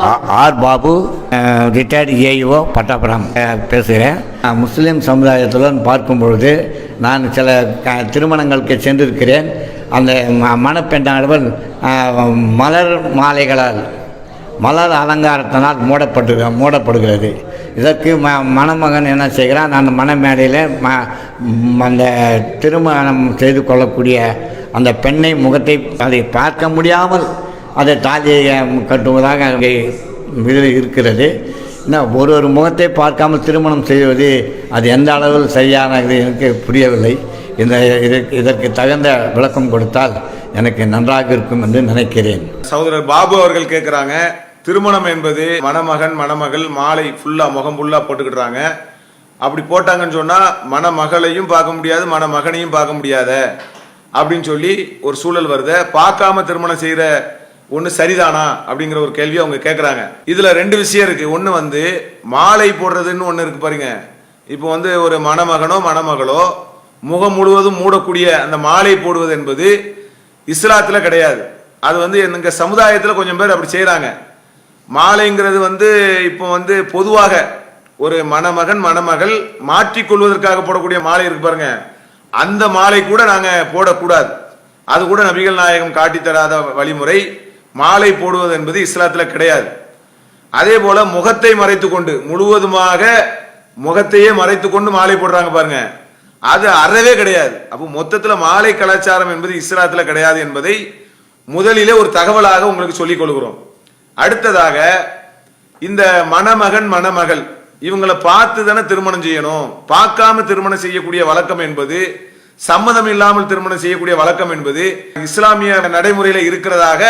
ஆ- R Babu. Retired AEO Pattapuram பேசுகிறேன். முஸ்லீம் சமுதாயத்துடன் பார்க்கும் பொழுது நான் சில க- திருமணங்களுக்கு சென்றிருக்கிறேன். அந்த ம- மணப்பெண்ணானவள் அஹ், மலர் மாலைகளால் மலர் அலங்காரத்தினால் மூடப்பட்டு மூடப்படுகிறது. இதற்கு ம மணமகன் என்ன செய்கிறான் அந்த மணமேடையில் ம், அந்த திருமணம் செய்து கொள்ளக்கூடிய அந்த பெண்ணை முகத்தை அதை பார்க்க முடியாமல் அதை தாலியை கட்டுவதாக அங்கே இதில் இருக்கிறது. இன்னும் ஒரு ஒரு முகத்தை பார்க்காமல் திருமணம் செய்வது அது எந்த அளவில் சரியானது எனக்கு புரியவில்லை. இந்த இதற்கு இதற்கு தகுந்த விளக்கம் கொடுத்தால் எனக்கு நன்றாக இருக்கும் என்று நினைக்கிறேன். சகோதரர் பாபு அவர்கள் கேட்குறாங்க திருமணம் என்பது மணமகன் மணமகள் மாலை ஃபுல்லாக முகம் ஃபுல்லாக போட்டுக்கிடுறாங்க. அப்படி போட்டாங்கன்னு சொன்னால் மணமகளையும் பார்க்க முடியாது மணமகனையும் பார்க்க முடியாத? அப்படின்னு சொல்லி ஒரு சூழல் வருது. பார்க்காம திருமணம் செய்கிற ஒன்று சரிதானா அப்படிங்கிற ஒரு கேள்வி அவங்க கேட்குறாங்க இதில் ரெண்டு விஷயம் இருக்குது ஒன்று வந்து மாலை போடுறதுன்னு ஒன்று இருக்கு பாருங்க. இப்போ வந்து ஒரு மணமகனோ மணமகளோ முகம் முழுவதும் மூடக்கூடிய அந்த மாலை போடுவது என்பது இஸ்லாத்தில் கிடையாது. அது வந்து எங்கள் சமுதாயத்தில் கொஞ்சம் பேர் அப்படி செய்கிறாங்க மாலைங்கிறது வந்து இப்போ வந்து பொதுவாக ஒரு மணமகன் மணமகள் மாற்றிக்கொள்வதற்காக போடக்கூடிய மாலை இருக்கு பாருங்க. அந்த மாலை கூட நாங்கள் போடக்கூடாது. அது கூட நபிகள் நாயகம் காட்டித்தராத வழிமுறை. மாலை போடுவது என்பது இஸ்லாத்தில் கிடையாது. அதே போல முகத்தை மறைத்து கொண்டு முழுவதுமாக முகத்தையே மறைத்து கொண்டு மாலை போடுறாங்க பாருங்க. அது அறவே கிடையாது. அப்போ மொத்தத்தில் மாலை கலாச்சாரம் என்பது இஸ்லாத்தில் கிடையாது என்பதை முதலிலே ஒரு தகவலாக உங்களுக்கு சொல்லிக் கொள்கிறோம். அடுத்ததாக இந்த மணமகன் மணமகள் இவங்களை பார்த்து தானே திருமணம் செய்யணும். பார்க்காம திருமணம் செய்யக்கூடிய வழக்கம் என்பது சம்மதம் இல்லாமல் திருமணம் செய்யக்கூடிய வழக்கம் என்பது இஸ்லாமிய நடைமுறையில் இருக்கிறதாக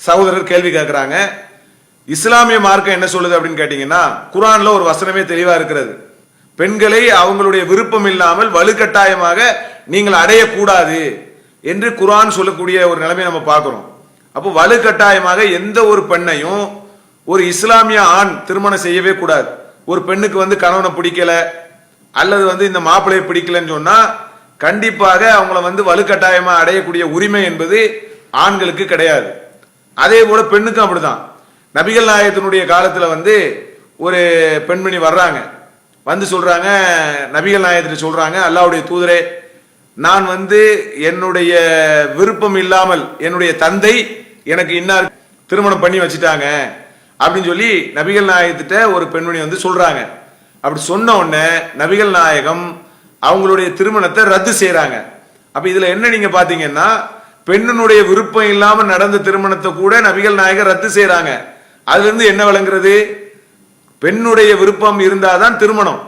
சகோதரர் கேள்வி கேட்குறாங்க. இஸ்லாமிய மார்க்கம் என்ன சொல்லுது அப்படின்னு கேட்டிங்கன்னா குரானில் ஒரு வசனமே தெளிவாக இருக்கிறது. பெண்களை அவங்களுடைய விருப்பம் இல்லாமல் வலுக்கட்டாயமாக நீங்கள் அடையக்கூடாது என்று குரான் சொல்லக்கூடிய ஒரு நிலைமையை நம்ம பார்க்குறோம். அப்போ வலுக்கட்டாயமாக எந்த ஒரு பெண்ணையும் ஒரு இஸ்லாமிய ஆண் திருமணம் செய்யவே கூடாது. ஒரு பெண்ணுக்கு வந்து கணவனை பிடிக்கல அல்லது வந்து இந்த மாப்பிள்ளையை பிடிக்கலன்னு சொன்னால் கண்டிப்பாக அவங்கள வந்து வலுக்கட்டாயமாக அடையக்கூடிய உரிமை என்பது ஆண்களுக்கு கிடையாது. அதே போல பெண்ணுக்கும் அப்படிதான். நபிகள் நாயகத்தினுடைய காலத்தில் வந்து ஒரு பெண்மணி வர்றாங்க. வந்து சொல்றாங்க நபிகள் நாயகத்தில் சொல்றாங்க அல்லாவுடைய தூதரே நான் வந்து என்னுடைய விருப்பம் இல்லாமல் என்னுடைய தந்தை எனக்கு இன்னார் திருமணம் பண்ணி வச்சுட்டாங்க. அப்படின்னு சொல்லி நபிகள் நாயகத்திட்ட ஒரு பெண்மணி வந்து சொல்றாங்க. அப்படி சொன்ன உடனே நபிகள் நாயகம் அவங்களுடைய திருமணத்தை ரத்து செய்கிறாங்க அப்போ இதில் என்ன நீங்கள் பார்த்தீங்கன்னா பெண்ணினுடைய விருப்பம் இல்லாம நடந்த திருமணத்தை கூட நபிகள் நாயகர் ரத்து செய்கிறாங்க அதுல இருந்து என்ன விளங்குறது? பெண்ணுடைய விருப்பம் இருந்தாதான் திருமணம்.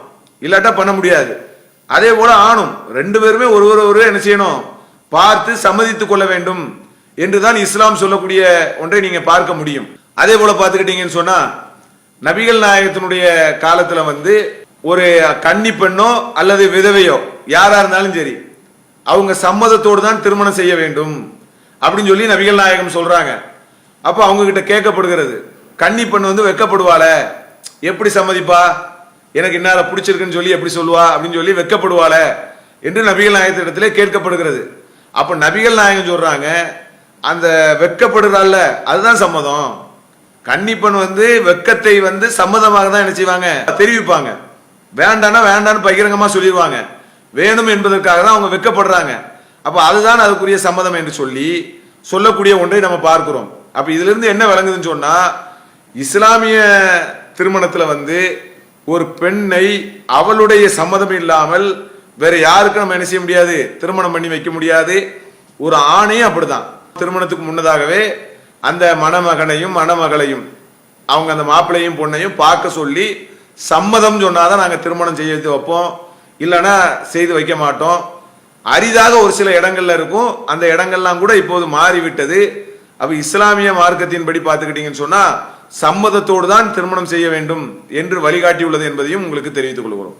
இல்லாட்டா பண்ண முடியாது. அதே போல ஆணும் ரெண்டு பேருமே ஒருவர் ஒருவர் என்ன செய்யணும்? பார்த்து சம்மதித்துக் கொள்ள வேண்டும் என்றுதான் இஸ்லாம் சொல்லக்கூடிய ஒன்றை நீங்க பார்க்க முடியும். அதே போல பார்த்துக்கிட்டீங்கன்னு சொன்னா நபிகள் நாயகத்தினுடைய காலத்துல வந்து ஒரு கன்னி பெண்ணோ அல்லது விதவையோ யாரா இருந்தாலும் சரி அவங்க சம்மதத்தோடு தான் திருமணம் செய்ய வேண்டும் அப்படின்னு சொல்லி நபிகள் நாயகம் சொல்றாங்க. அப்போ அவங்க கிட்ட கேட்கப்படுகிறது. கன்னி பெண் வந்து வெக்கப்படுவாள. எப்படி சம்மதிப்பா? எனக்கு இன்னார பிடிச்சிருக்குன்னு சொல்லி எப்படி சொல்லுவா? அப்படின்னு சொல்லி வெக்கப்படுவாள என்று நபிகள் நாயகத்திடத்திலே கேட்கப்படுகிறது. அப்போ நபிகள் நாயகம் சொல்றாங்க அந்த வெக்கப்படுறாள்ல அதுதான் சம்மதம். கன்னிப்பெண் வந்து வெக்கத்தை வந்து சம்மதமாக தான் என்ன செய்வாங்க? தெரிவிப்பாங்க. வேண்டானா வேண்டான்னு பகிரங்கமா சொல்லிடுவாங்க வேணும் என்பதற்காக தான் அவங்க வெக்கப்படுறாங்க. அப்போ அதுதான் அதுக்குரிய சம்மதம் என்று சொல்லி சொல்லக்கூடிய ஒன்றை நம்ம பார்க்கிறோம். அப்ப இதுல இருந்து என்ன விளங்குதுன்னு சொன்னா இஸ்லாமிய திருமணத்துல வந்து ஒரு பெண்ணை அவளுடைய சம்மதம் இல்லாமல் வேற யாருக்கும் நம்ம என்ன செய்ய முடியாது? திருமணம் பண்ணி வைக்க முடியாது. ஒரு ஆணையும் அப்படிதான். திருமணத்துக்கு முன்னதாகவே அந்த மணமகனையும் மணமகளையும் அவங்க அந்த மாப்பிள்ளையும் பொண்ணையும் பார்க்க சொல்லி சம்மதம் சொன்னாதான் நாங்க திருமணம் செய்ய வைப்போம். இல்லைன்னா செய்து வைக்க மாட்டோம். அரிதாக ஒரு சில இடங்கள்ல இருக்கும். அந்த இடங்கள்லாம் கூட இப்போது மாறிவிட்டது. அப்போ இஸ்லாமிய மார்க்கத்தின்படி பார்த்துக்கிட்டீங்கன்னு சொன்னால் சம்மதத்தோடு தான் திருமணம் செய்ய வேண்டும் என்று வழிகாட்டியுள்ளது என்பதையும் உங்களுக்கு தெரிவித்துக் கொள்கிறோம்.